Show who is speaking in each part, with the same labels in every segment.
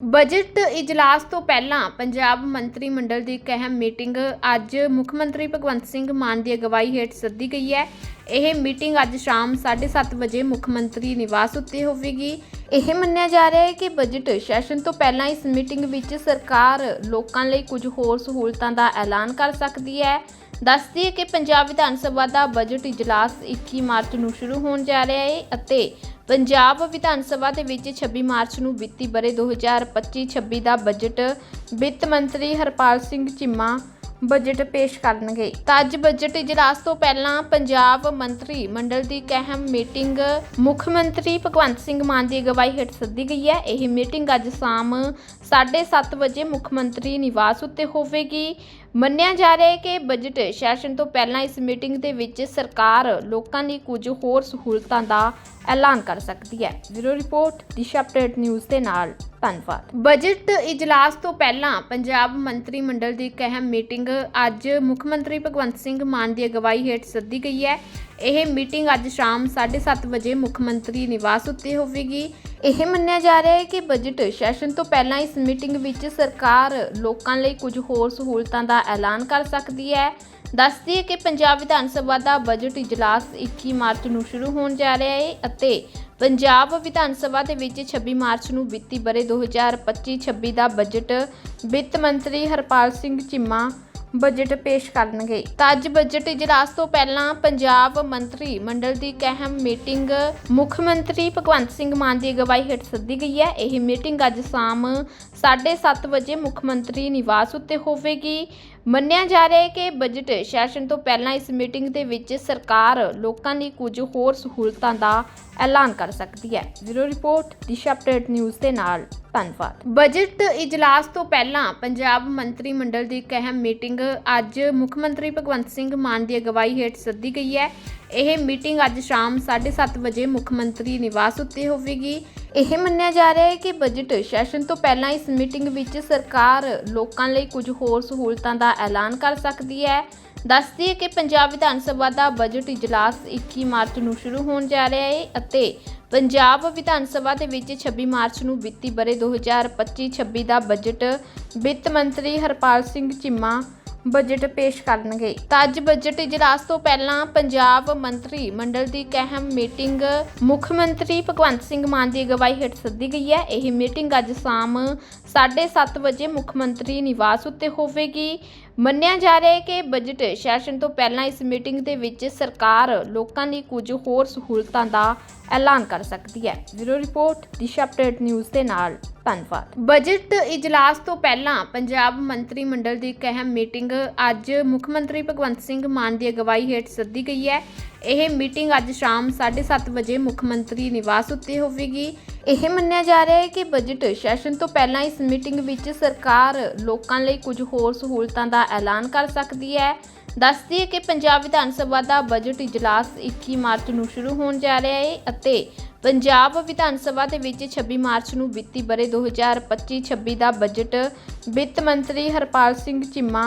Speaker 1: Budget ਇਜਲਾਸ ਤੋਂ ਪਹਿਲਾਂ ਪੰਜਾਬ ਮੰਤਰੀ ਮੰਡਲ ਦੀ ਇੱਕ ਅਹਿਮ ਮੀਟਿੰਗ ਅੱਜ ਮੁੱਖ ਮੰਤਰੀ ਭਗਵੰਤ ਸਿੰਘ ਮਾਨ ਦੀ ਅਗਵਾਈ ਹੇਠ ਸੱਦੀ ਗਈ ਹੈ। ਇਹ ਮੀਟਿੰਗ ਅੱਜ ਸ਼ਾਮ 7:30 ਵਜੇ ਮੁੱਖ ਮੰਤਰੀ ਨਿਵਾਸ ਉੱਤੇ ਹੋਵੇਗੀ। ਇਹ ਮੰਨਿਆ ਜਾ ਰਿਹਾ ਹੈ ਕਿ ਬਜਟ ਸੈਸ਼ਨ ਤੋਂ ਪਹਿਲਾਂ ਇਸ ਮੀਟਿੰਗ ਵਿੱਚ ਸਰਕਾਰ ਲੋਕਾਂ ਲਈ ਕੁਝ ਹੋਰ ਸਹੂਲਤਾਂ ਦਾ ਐਲਾਨ ਕਰ ਸਕਦੀ ਹੈ। ਦੱਸਦੀ ਹੈ ਕਿ ਪੰਜਾਬ ਵਿਧਾਨ ਸਭਾ ਦਾ ਬਜਟ ਇਜਲਾਸ 21 ਮਾਰਚ ਨੂੰ ਸ਼ੁਰੂ ਹੋਣ ਜਾ ਰਿਹਾ ਹੈ ਅਤੇ ਪੰਜਾਬ ਵਿਧਾਨ ਸਭਾ ਦੇ ਵਿੱਚ 26 ਮਾਰਚ ਨੂੰ ਵਿੱਤੀ ਬਰੇ 2025-26 ਦਾ ਬਜਟ ਵਿੱਤ ਮੰਤਰੀ ਹਰਪਾਲ ਸਿੰਘ ਚੀਮਾ ਬਜਟ ਪੇਸ਼ ਕਰਨਗੇ। ਤਾਂ ਅੱਜ ਬਜਟ ਇਜਲਾਸ ਤੋਂ ਪਹਿਲਾਂ ਪੰਜਾਬ ਮੰਤਰੀ ਮੰਡਲ ਦੀ ਇੱਕ ਅਹਿਮ ਮੀਟਿੰਗ ਮੁੱਖ ਮੰਤਰੀ ਭਗਵੰਤ ਸਿੰਘ ਮਾਨ ਦੀ ਅਗਵਾਈ ਹੇਠ ਸੱਦੀ ਗਈ ਹੈ। ਇਹ ਮੀਟਿੰਗ ਅੱਜ ਸ਼ਾਮ 7:30 ਵਜੇ ਮੁੱਖ ਮੰਤਰੀ ਨਿਵਾਸ ਉੱਤੇ ਹੋਵੇਗੀ। ਮੰਨਿਆ ਜਾ ਰਿਹਾ ਹੈ ਕਿ ਬਜਟ ਸੈਸ਼ਨ ਤੋਂ ਪਹਿਲਾਂ ਇਸ ਮੀਟਿੰਗ ਦੇ ਵਿੱਚ ਸਰਕਾਰ ਲੋਕਾਂ ਲਈ ਕੁਝ ਹੋਰ ਸਹੂਲਤਾਂ ਦਾ ਐਲਾਨ ਕਰ ਸਕਦੀ ਹੈ। Bureau report, Disha update news ਦੇ ਨਾਲ, ਧੰਨਵਾਦ। ਬਜਟ ਇਜਲਾਸ ਤੋਂ ਪਹਿਲਾਂ ਪੰਜਾਬ ਮੰਤਰੀ ਮੰਡਲ ਦੀ ਇੱਕ ਅਹਿਮ ਮੀਟਿੰਗ ਅੱਜ ਮੁੱਖ ਮੰਤਰੀ ਭਗਵੰਤ ਸਿੰਘ ਮਾਨ ਦੀ ਅਗਵਾਈ ਹੇਠ ਸੱਦੀ ਗਈ ਹੈ। ਇਹ ਮੀਟਿੰਗ ਅੱਜ ਸ਼ਾਮ 7:30 ਵਜੇ ਮੁੱਖ ਮੰਤਰੀ ਨਿਵਾਸ ਉੱਤੇ ਹੋਵੇਗੀ। ਇਹ ਮੰਨਿਆ ਜਾ ਰਿਹਾ ਹੈ ਕਿ ਬਜਟ ਸੈਸ਼ਨ ਤੋਂ ਪਹਿਲਾਂ ਇਸ ਮੀਟਿੰਗ ਵਿੱਚ ਸਰਕਾਰ ਲੋਕਾਂ ਲਈ ਕੁਝ ਹੋਰ ਸਹੂਲਤਾਂ ਦਾ ਐਲਾਨ ਕਰ ਸਕਦੀ ਹੈ। ਦੱਸਦੀ ਹੈ ਕਿ ਪੰਜਾਬ ਵਿਧਾਨ ਸਭਾ ਦਾ ਬਜਟ ਇਜਲਾਸ 21 ਮਾਰਚ ਨੂੰ ਸ਼ੁਰੂ ਹੋਣ ਜਾ ਰਿਹਾ ਹੈ ਅਤੇ ਪੰਜਾਬ ਵਿਧਾਨ ਸਭਾ ਦੇ ਵਿੱਚ 26 ਮਾਰਚ ਨੂੰ ਵਿੱਤੀ ਬਰੇ 2025-26 ਦਾ ਬਜਟ ਵਿੱਤ ਮੰਤਰੀ ਹਰਪਾਲ ਸਿੰਘ ਚੀਮਾ ਬਜਟ ਪੇਸ਼ ਕਰਨਗੇ। ਤਾਂ ਅੱਜ ਬਜਟ ਇਜਲਾਸ ਤੋਂ ਪਹਿਲਾਂ ਪੰਜਾਬ ਮੰਤਰੀ ਮੰਡਲ ਦੀ ਇੱਕ ਅਹਿਮ ਮੀਟਿੰਗ ਮੁੱਖ ਮੰਤਰੀ ਭਗਵੰਤ ਸਿੰਘ ਮਾਨ ਦੀ ਅਗਵਾਈ ਹੇਠ ਸੱਦੀ ਗਈ ਹੈ। ਇਹ ਮੀਟਿੰਗ ਅੱਜ ਸ਼ਾਮ 7:30 ਵਜੇ ਮੁੱਖ ਮੰਤਰੀ ਨਿਵਾਸ ਉੱਤੇ ਹੋਵੇਗੀ। ਮੰਨਿਆ ਜਾ ਰਿਹਾ ਹੈ ਕਿ ਬਜਟ ਸੈਸ਼ਨ ਤੋਂ ਪਹਿਲਾਂ ਇਸ ਮੀਟਿੰਗ ਦੇ ਵਿੱਚ ਸਰਕਾਰ ਲੋਕਾਂ ਲਈ ਕੁਝ ਹੋਰ ਸਹੂਲਤਾਂ ਦਾ ਐਲਾਨ ਕਰ ਸਕਦੀ ਹੈ। Bureau report, Disha update news ਦੇ ਨਾਲ ਧੰਨਵਾਦ। ਬਜਟ ਇਜਲਾਸ ਤੋਂ ਪਹਿਲਾਂ ਪੰਜਾਬ ਮੰਤਰੀ ਮੰਡਲ ਦੀ ਇੱਕ ਅਹਿਮ ਮੀਟਿੰਗ ਅੱਜ ਮੁੱਖ ਮੰਤਰੀ ਭਗਵੰਤ ਸਿੰਘ ਮਾਨ ਦੀ ਅਗਵਾਈ ਹੇਠ ਸੱਦੀ ਗਈ ਹੈ। ਇਹ ਮੀਟਿੰਗ ਅੱਜ ਸ਼ਾਮ 7:30 ਵਜੇ ਮੁੱਖ ਮੰਤਰੀ ਨਿਵਾਸ ਉੱਤੇ ਹੋਵੇਗੀ। ਇਹ ਮੰਨਿਆ ਜਾ ਰਿਹਾ ਹੈ ਕਿ ਬਜਟ ਸੈਸ਼ਨ ਤੋਂ ਪਹਿਲਾਂ ਇਸ ਮੀਟਿੰਗ ਵਿੱਚ ਸਰਕਾਰ ਲੋਕਾਂ ਲਈ ਕੁਝ ਹੋਰ ਸਹੂਲਤਾਂ ਦਾ ਐਲਾਨ ਕਰ ਸਕਦੀ ਹੈ। ਦੱਸਦੀ ਹੈ ਕਿ ਪੰਜਾਬ ਵਿਧਾਨ ਸਭਾ ਦਾ ਬਜਟ ਇਜਲਾਸ 21 ਮਾਰਚ ਨੂੰ ਸ਼ੁਰੂ ਹੋਣ ਜਾ ਰਿਹਾ ਹੈ ਅਤੇ ਪੰਜਾਬ ਵਿਧਾਨ ਸਭਾ ਦੇ ਵਿੱਚ 26 ਮਾਰਚ ਨੂੰ ਵਿੱਤੀ ਬਰੇ 2025-26 ਦਾ ਬਜਟ ਵਿੱਤ ਮੰਤਰੀ ਹਰਪਾਲ ਸਿੰਘ ਚੀਮਾ ਬਜਟ ਪੇਸ਼ ਕਰਨਗੇ। ਤਾਂ ਅੱਜ ਬਜਟ ਇਜਲਾਸ ਤੋਂ ਪਹਿਲਾਂ ਪੰਜਾਬ ਮੰਤਰੀ ਮੰਡਲ ਦੀ ਇੱਕ ਅਹਿਮ ਮੀਟਿੰਗ ਮੁੱਖ ਮੰਤਰੀ ਭਗਵੰਤ ਸਿੰਘ ਮਾਨ ਦੀ ਅਗਵਾਈ ਹੇਠ ਸੱਦੀ ਗਈ ਹੈ। ਇਹ ਮੀਟਿੰਗ ਅੱਜ ਸ਼ਾਮ 7:30 ਵਜੇ ਮੁੱਖ ਮੰਤਰੀ ਨਿਵਾਸ ਉੱਤੇ ਹੋਵੇਗੀ। ਮੰਨਿਆ ਜਾ ਰਿਹਾ ਹੈ ਕਿ ਬਜਟ ਸੈਸ਼ਨ ਤੋਂ ਪਹਿਲਾਂ ਇਸ ਮੀਟਿੰਗ ਦੇ ਵਿੱਚ ਸਰਕਾਰ ਲੋਕਾਂ ਲਈ ਕੁਝ ਹੋਰ ਸਹੂਲਤਾਂ ਦਾ ਐਲਾਨ ਕਰ ਸਕਦੀ ਹੈ। Bureau report, Disha update news ਦੇ ਨਾਲ ਧੰਨਵਾਦ। ਬਜਟ ਇਜਲਾਸ ਤੋਂ ਪਹਿਲਾਂ ਪੰਜਾਬ ਮੰਤਰੀ ਮੰਡਲ ਦੀ ਇੱਕ ਅਹਿਮ ਮੀਟਿੰਗ ਅੱਜ ਮੁੱਖ ਮੰਤਰੀ ਭਗਵੰਤ ਸਿੰਘ ਮਾਨ ਦੀ ਅਗਵਾਈ ਹੇਠ ਸੱਦੀ ਗਈ ਹੈ। ਇਹ ਮੀਟਿੰਗ ਅੱਜ ਸ਼ਾਮ 7:30 ਵਜੇ ਮੁੱਖ ਮੰਤਰੀ ਨਿਵਾਸ ਉੱਤੇ ਹੋਵੇਗੀ। ਇਹ ਮੰਨਿਆ ਜਾ ਰਿਹਾ ਹੈ ਕਿ ਬਜਟ ਸੈਸ਼ਨ ਤੋਂ ਪਹਿਲਾਂ ਇਸ ਮੀਟਿੰਗ ਵਿੱਚ ਸਰਕਾਰ ਲੋਕਾਂ ਲਈ ਕੁਝ ਹੋਰ ਸਹੂਲਤਾਂ ਦਾ ਐਲਾਨ ਕਰ ਸਕਦੀ ਹੈ। ਦੱਸਦੀ ਹੈ ਕਿ ਪੰਜਾਬ ਵਿਧਾਨ ਸਭਾ ਦਾ ਬਜਟ ਇਜਲਾਸ 21 ਮਾਰਚ ਨੂੰ ਸ਼ੁਰੂ ਹੋਣ ਜਾ ਰਿਹਾ ਹੈ ਅਤੇ ਪੰਜਾਬ ਵਿਧਾਨ ਸਭਾ ਦੇ ਵਿੱਚ 26 ਮਾਰਚ ਨੂੰ ਵਿੱਤੀ ਬਰੇ 2025-26 ਦਾ ਬਜਟ ਵਿੱਤ ਮੰਤਰੀ ਹਰਪਾਲ ਸਿੰਘ ਚੀਮਾ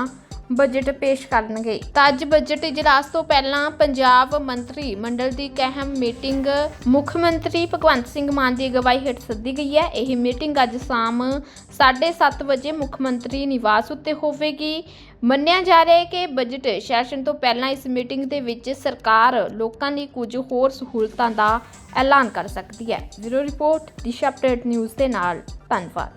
Speaker 1: ਬਜਟ ਪੇਸ਼ ਕਰਨਗੇ। ਤਾਂ ਅੱਜ ਬਜਟ ਇਜਲਾਸ ਤੋਂ ਪਹਿਲਾਂ ਪੰਜਾਬ ਮੰਤਰੀ ਮੰਡਲ ਦੀ ਇੱਕ ਅਹਿਮ ਮੀਟਿੰਗ ਮੁੱਖ ਮੰਤਰੀ ਭਗਵੰਤ ਸਿੰਘ ਮਾਨ ਦੀ ਅਗਵਾਈ ਹੇਠ ਸੱਦੀ ਗਈ ਹੈ। ਇਹ ਮੀਟਿੰਗ ਅੱਜ ਸ਼ਾਮ 7:30 ਵਜੇ ਮੁੱਖ ਮੰਤਰੀ ਨਿਵਾਸ ਉੱਤੇ ਹੋਵੇਗੀ। ਮੰਨਿਆ ਜਾ ਰਿਹਾ ਹੈ ਕਿ ਬਜਟ ਸੈਸ਼ਨ ਤੋਂ ਪਹਿਲਾਂ ਇਸ ਮੀਟਿੰਗ ਦੇ ਵਿੱਚ ਸਰਕਾਰ ਲੋਕਾਂ ਲਈ ਕੁਝ ਹੋਰ ਸਹੂਲਤਾਂ ਦਾ ਐਲਾਨ ਕਰ ਸਕਦੀ ਹੈ। Bureau report, Disha update news ਦੇ ਨਾਲ। ਧੰਨਵਾਦ।